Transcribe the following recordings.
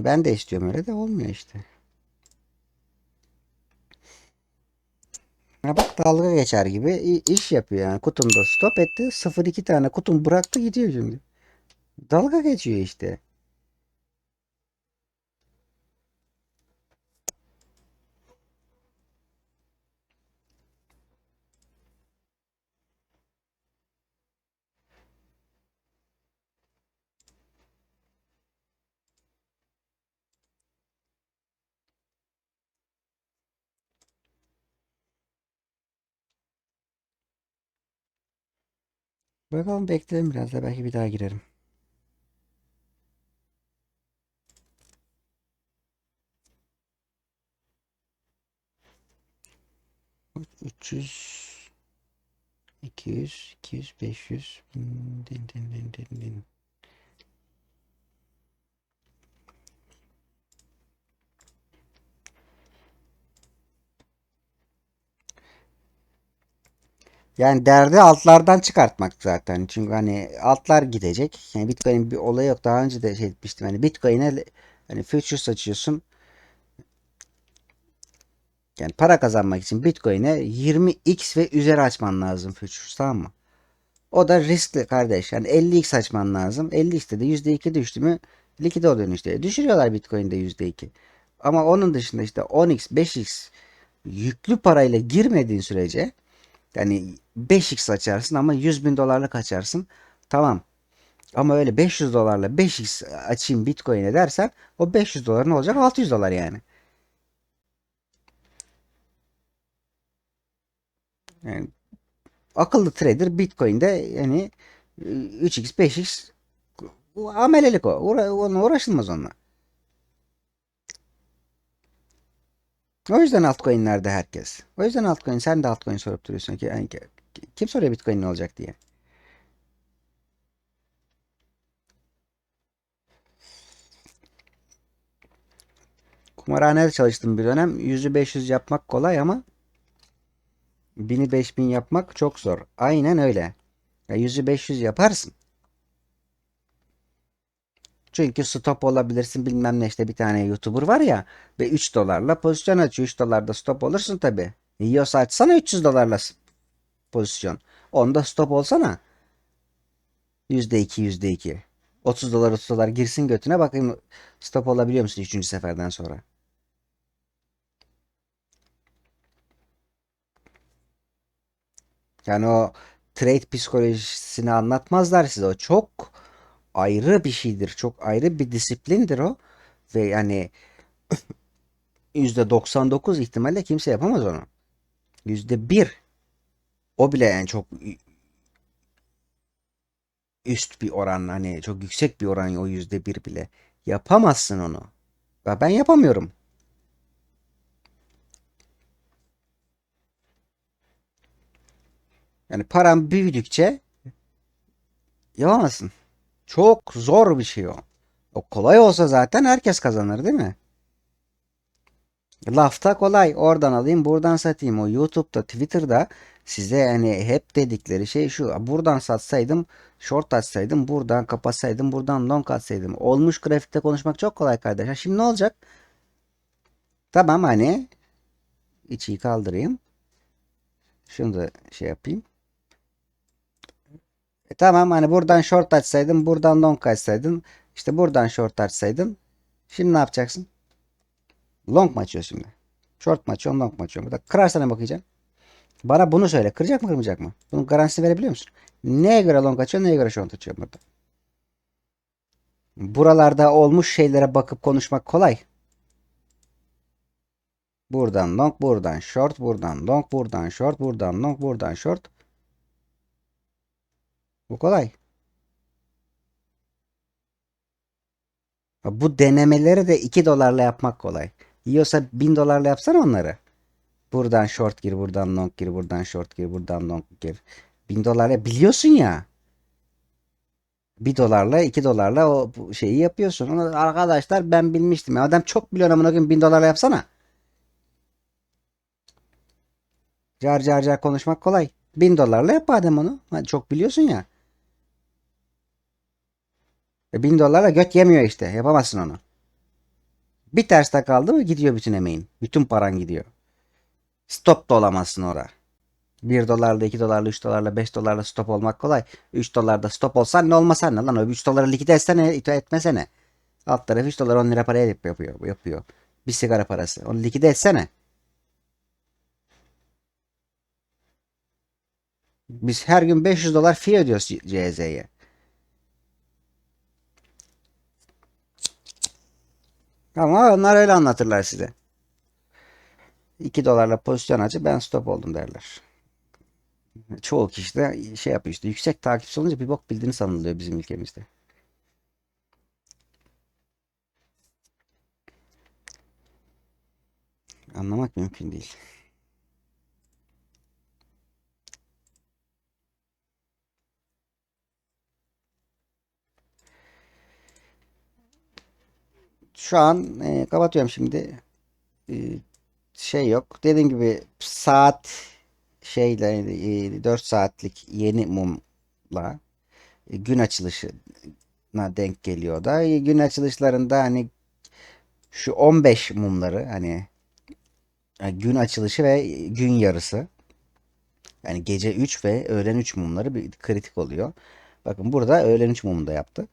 Onu ben de istiyorum öyle de olmuyor işte. Ha bak dalga geçer gibi iş yapıyor yani. Kutumda stop etti. 0-2 tane kutum bıraktı gidiyor şimdi. Dalga geçiyor işte. Bakalım bekleyelim biraz da belki bir daha girerim. Üç yüz, iki yüz, iki yüz, beş din, din, din, din, din. Yani derdi altlardan çıkartmak zaten. Çünkü hani altlar gidecek. Yani Bitcoin'in bir olayı yok. Daha önce de şey etmiştim. Hani Bitcoin'e hani futures açıyorsun. Yani para kazanmak için Bitcoin'e 20x ve üzeri açman lazım futures tamam mı? O da riskli kardeş. Yani 50x açman lazım. 50x'te de %2 düştü mü likide oluyor işte. Düşürüyorlar Bitcoin'de %2. Ama onun dışında işte 10x, 5x yüklü parayla girmediğin sürece yani 5x açarsın ama 100 bin dolarlık açarsın. Tamam. Ama öyle 500 dolarla 5x açayım Bitcoin'e dersen o 500 dolar ne olacak? 600 dolar yani. Yani akıllı trader Bitcoin'de yani 3x 5x bu amelelik o. Uğra onunla uğraşılmaz onunla. O yüzden altcoin'lerde herkes. O yüzden altcoin sen de altcoin sorup duruyorsun ki yani kim soruyor Bitcoin ne olacak diye. Kumarhanede çalıştım bir dönem. 100'ü 500 yapmak kolay ama 1000'i 5000 yapmak çok zor. Aynen öyle. Ya 100'ü 500 yaparsın. Çünkü stop olabilirsin bilmem ne işte bir tane YouTuber var ya ve 3 dolarla pozisyon açıyor. 3 dolarda stop olursun tabi. Yiyorsa açsana 300 dolarla pozisyon. Onda stop olsana. %2 %2. 30 dolar 30 dolar girsin götüne bakayım stop olabiliyor musun 3. seferden sonra. Yani o trade psikolojisini anlatmazlar size. O çok ayrı bir şeydir. Çok ayrı bir disiplindir o. Ve yani %99 ihtimalle kimse yapamaz onu. %1 o bile yani çok üst bir oran hani çok yüksek bir oran o %1 bile. Yapamazsın onu. Ben yapamıyorum. Yani param büyüdükçe yapamazsın. Çok zor bir şey o. O kolay olsa zaten herkes kazanır değil mi? Lafta kolay. Oradan alayım, buradan satayım. O YouTube'da, Twitter'da size yani hep dedikleri şey şu. Buradan satsaydım, short açsaydım, buradan kapatsaydım, buradan long atsaydım. Olmuş grafikte konuşmak çok kolay kardeşler. Şimdi ne olacak? Tamam hani içiyi kaldırayım. Şunu da şey yapayım. E tamam hani buradan short açsaydın, buradan long açsaydın, işte buradan short açsaydın. Şimdi ne yapacaksın? Long mu açıyorsun şimdi? Short mu açıyorsun, long mu açıyorsun? Burada kırarsa ne bakacaksın? Bana bunu söyle. Kıracak mı kırmayacak mı? Bunun garantisini verebiliyor musun? Neye göre long açıyor, neye göre short açıyor burada? Buralarda olmuş şeylere bakıp konuşmak kolay. Buradan long, buradan short, buradan long, buradan short, buradan long, buradan short. Bu kolay. Bu denemeleri de 2 dolarla yapmak kolay. Yiyorsa 1000 dolarla yapsana onları. Buradan short gir, buradan long gir, buradan short gir, buradan long gir. 1000 dolarla biliyorsun ya. 1 dolarla 2 dolarla o şeyi yapıyorsun. Onu arkadaşlar ben bilmiştim. Adam çok biliyor amına koyayım 1000 dolarla yapsana. Car car car konuşmak kolay. 1000 dolarla yap madem onu. Çok biliyorsun ya. E 1000 dolarla göt yemiyor işte. Yapamazsın onu. Bir terste kaldı mı gidiyor bütün emeğin. Bütün paran gidiyor. Stop da olamazsın ora. 1 dolarla, 2 dolarla, 3 dolarla, 5 dolarla stop olmak kolay. 3 dolarda stop olsan ne olmasan ne lan? O 3 doları likide etsene, etmesene. Alt tarafı 3 dolar 10 lira paraya yapıyor. yapıyor. Bir sigara parası. Onu likide etsene. Biz her gün 500 dolar fee ödüyoruz CZ'ye. Ama onlar öyle anlatırlar size. 2 dolarla pozisyon açıp ben stop oldum derler. Çoğu kişi de şey yapıyor işte yüksek takipçi olunca bir bok bildiğini sanılıyor bizim ülkemizde. Anlamak mümkün değil. Şu an e, kapatıyorum şimdi. E, şey yok. Dediğim gibi saat şeyle e, 4 saatlik yeni mumla e, gün açılışına denk geliyor da E, gün açılışlarında hani şu 15 mumları hani e, gün açılışı ve gün yarısı yani gece 3 ve öğlen 3 mumları bir kritik oluyor. Bakın burada öğlen 3 mumunu da yaptı.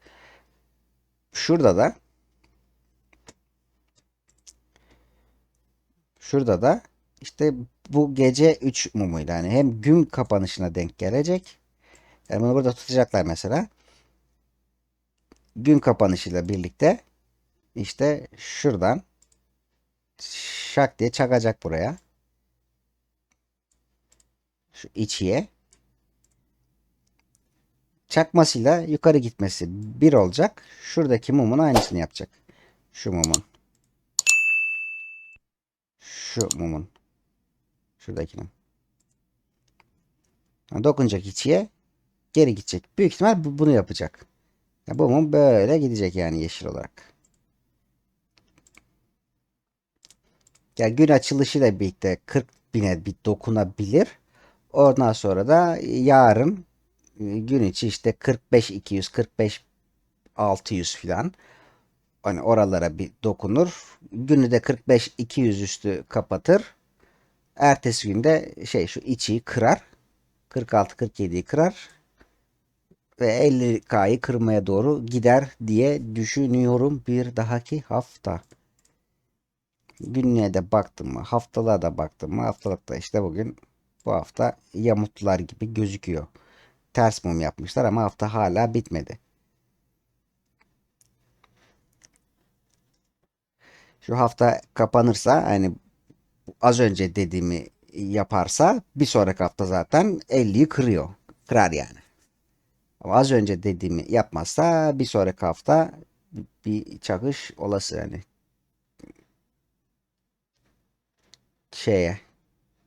Şurada da Şurada da işte bu gece 3 mumuyla yani hem gün kapanışına denk gelecek. Yani bunu burada tutacaklar mesela. Gün kapanışıyla birlikte işte şuradan şak diye çakacak buraya. Şu içiye. Çakmasıyla yukarı gitmesi bir olacak. Şuradaki mumun aynısını yapacak. Şu mumun. Şu mumun. Şuradakinin. Yani dokunacak içiye. Geri gidecek. Büyük ihtimal bu- bunu yapacak. Ya bu mum böyle gidecek yani yeşil olarak. Ya gün açılışıyla birlikte 40 bine bir dokunabilir. Ondan sonra da yarın e, gün içi işte 45 200 45 600 filan hani oralara bir dokunur. Günü de 45-200 üstü kapatır. Ertesi günde şey şu içiyi kırar. 46-47'yi kırar. Ve 50K'yı kırmaya doğru gider diye düşünüyorum bir dahaki hafta. Günlüğe de baktım mı? Haftalığa da baktım mı? Haftalıkta işte bugün bu hafta yamutlar gibi gözüküyor. Ters mum yapmışlar ama hafta hala bitmedi. Şu hafta kapanırsa hani az önce dediğimi yaparsa bir sonraki hafta zaten 50'yi kırıyor. Kırar yani. Ama az önce dediğimi yapmazsa bir sonraki hafta bir çakış olası yani. Şeye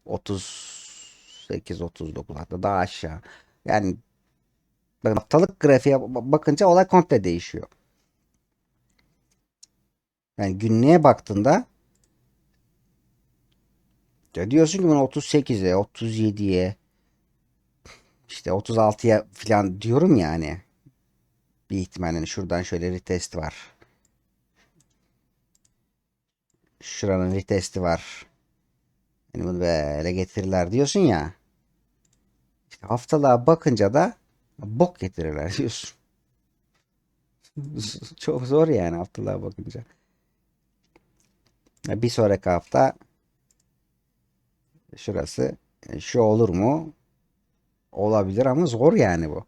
38 39 hatta daha aşağı. Yani haftalık grafiğe bakınca olay komple değişiyor. Yani günlüğe baktığında ya diyorsun ki bana 38'e, 37'ye işte 36'ya falan diyorum yani. Bir ihtimalle hani şuradan şöyle retest var. Şuranın retesti var. Yani bunu böyle getirirler diyorsun ya. İşte haftalığa bakınca da bok getirirler diyorsun. Çok zor yani haftalığa bakınca. Bir sonraki hafta şurası e, şu olur mu? Olabilir ama zor yani bu.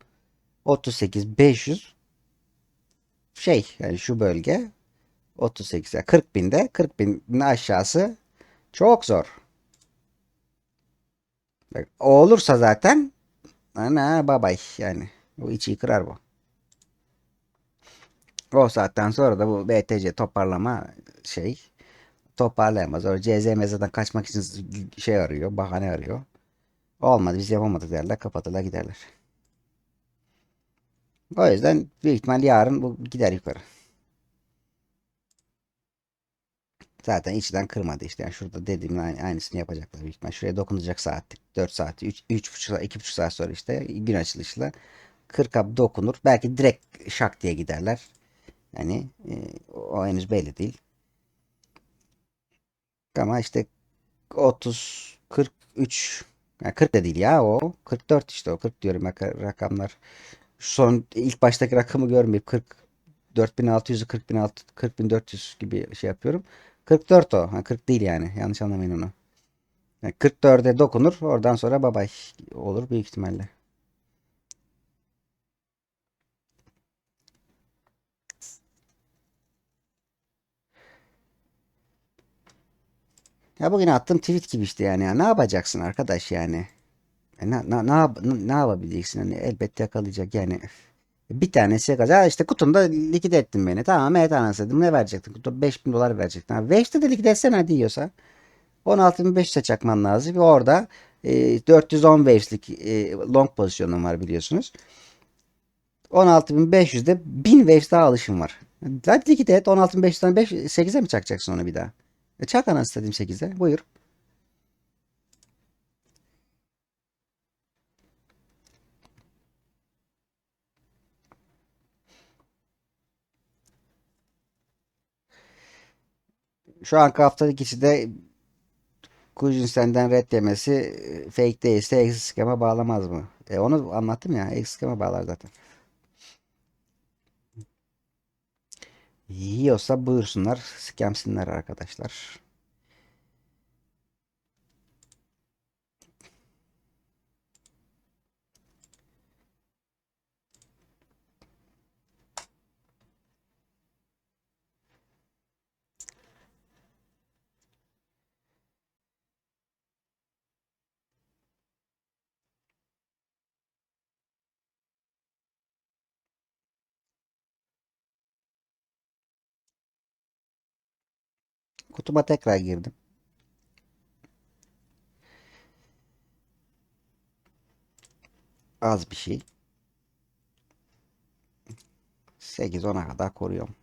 38 500 şey yani şu bölge 38 yani 40 binde 40 binin aşağısı çok zor. O olursa zaten ana babay yani bu içi kırar bu. O saatten sonra da bu BTC toparlama şey toparlayamaz. O CZM zaten kaçmak için şey arıyor, bahane arıyor. Olmadı biz yapamadık derler, kapatırlar giderler. O yüzden büyük ihtimal yarın bu gider yukarı. Zaten içten kırmadı işte. Yani şurada dediğimin aynısını yapacaklar büyük ihtimal. Şuraya dokunacak saatlik 4 saat, 3, 3,5 2,5 saat sonra işte gün açılışıyla 40'a dokunur. Belki direkt şak diye giderler. Yani e, o henüz belli değil. Ama işte 30 43 yani 40 da değil ya o. 44 işte o 40 diyorum rak- rakamlar. Son ilk baştaki rakamı görmeyip 40 4600'ü 40600 40400 gibi şey yapıyorum. 44 o. Ha, 40 değil yani. Yanlış anlamayın onu. Yani 44'e dokunur. Oradan sonra babay olur büyük ihtimalle. Ya bugün attığım tweet gibi işte yani. Ya ne yapacaksın arkadaş yani? E Ne, ne, ne, yap- ne yapabileceksin? Hani elbette yakalayacak yani. Bir tanesi yakacak. Ha işte kutunda likit ettin beni. Tamam evet anasını Ne verecektin? Kutu 5000 dolar verecektin. Ha, Wave'de de likit etsen hadi yiyorsa. 16.500'e çakman lazım. Ve orada e, 410 Waves'lik e, long pozisyonum var biliyorsunuz. 16.500'de 1000 Waves daha alışım var. Hadi likit et. 16.500'den 5, 8'e mi çakacaksın onu bir daha? E çak anasını satayım 8'e. Buyur. Şu anki haftalık içi de Kujin senden red yemesi e, fake değilse exit skema bağlamaz mı? E onu anlattım ya. Exit skema bağlar zaten. Yiyorsa buyursunlar. Scamsinler arkadaşlar. Kutuma tekrar girdim. Az bir şey. 8-10'a kadar koruyorum.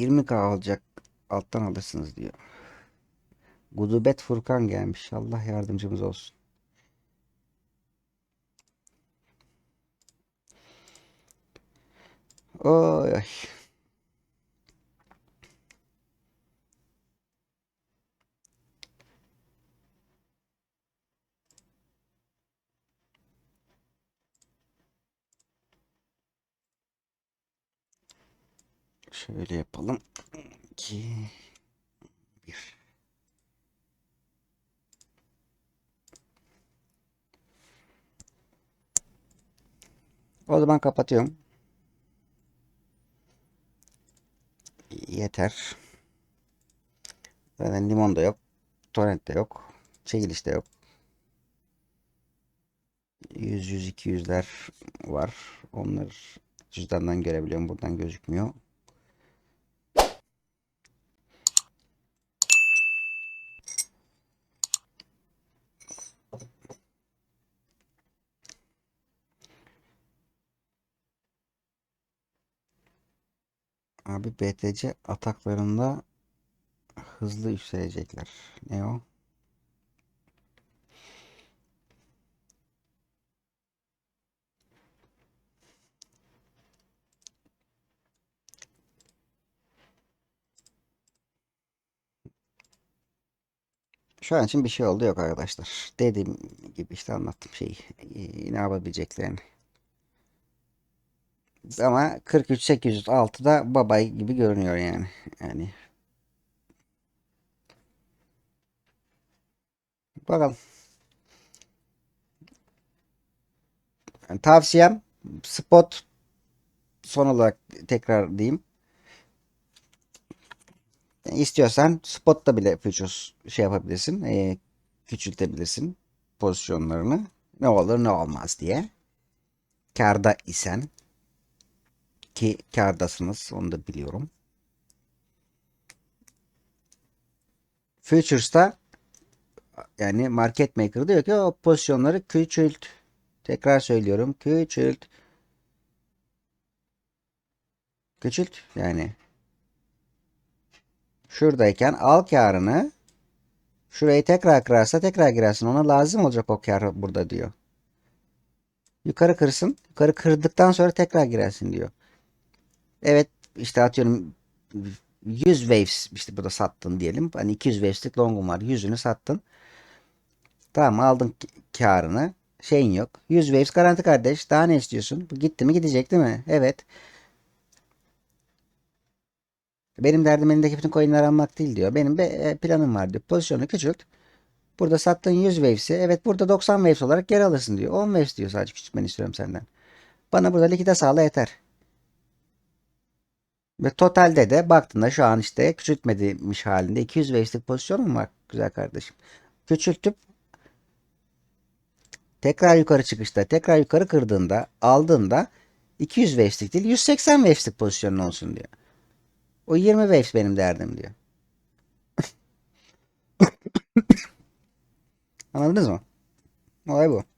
Yirmi k alacak. Alttan alırsınız diyor. Gudubet Furkan gelmiş. Allah yardımcımız olsun. Oy. Şöyle yapalım. 2 1 O zaman kapatıyorum. Yeter. Zaten limon da yok. Torrent de yok. Çekiliş de yok. 100 100 200'ler var. Onları cüzdandan görebiliyorum. Buradan gözükmüyor. Abi BTC ataklarında hızlı yükselecekler. Ne o? Şu an için bir şey oldu yok arkadaşlar. Dediğim gibi işte anlattım şeyi. Ee, Ne yapabileceklerini. Ama 43 806'da babay gibi görünüyor yani. Yani bakalım. Yani tavsiyem spot son olarak tekrar diyeyim. Yani istiyorsan spotta bile futures şey yapabilirsin. E, küçültebilirsin pozisyonlarını. Ne olur ne olmaz diye. Karda isen ki kardasınız onu da biliyorum. Futures'ta yani market maker diyor ki o pozisyonları küçült. Tekrar söylüyorum. Küçült. Küçült yani. Şuradayken al karını şurayı tekrar kırarsa tekrar girersin. Ona lazım olacak o kar burada diyor. Yukarı kırsın. Yukarı kırdıktan sonra tekrar girersin diyor. Evet işte atıyorum 100 waves işte burada sattın diyelim. Hani 200 waves'lik long'un var. 100'ünü sattın. Tamam aldın karını. Şeyin yok. 100 waves garanti kardeş. Daha ne istiyorsun? Gitti mi gidecek değil mi? Evet. Benim derdim elindeki bütün coin'leri almak değil diyor. Benim bir e, planım var diyor. Pozisyonu küçült. Burada sattığın 100 waves'i evet burada 90 waves olarak geri alırsın diyor. 10 waves diyor sadece küçültmeni istiyorum senden. Bana burada likide sağla yeter. Ve totalde de baktığında şu an işte küçültmemiş halinde 200 waves'lik pozisyonum var güzel kardeşim. Küçültüp tekrar yukarı çıkışta tekrar yukarı kırdığında aldığında 200 waves'lik değil 180 waves'lik pozisyonun olsun diyor. O 20 waves benim derdim diyor. Anladınız mı? Olay bu.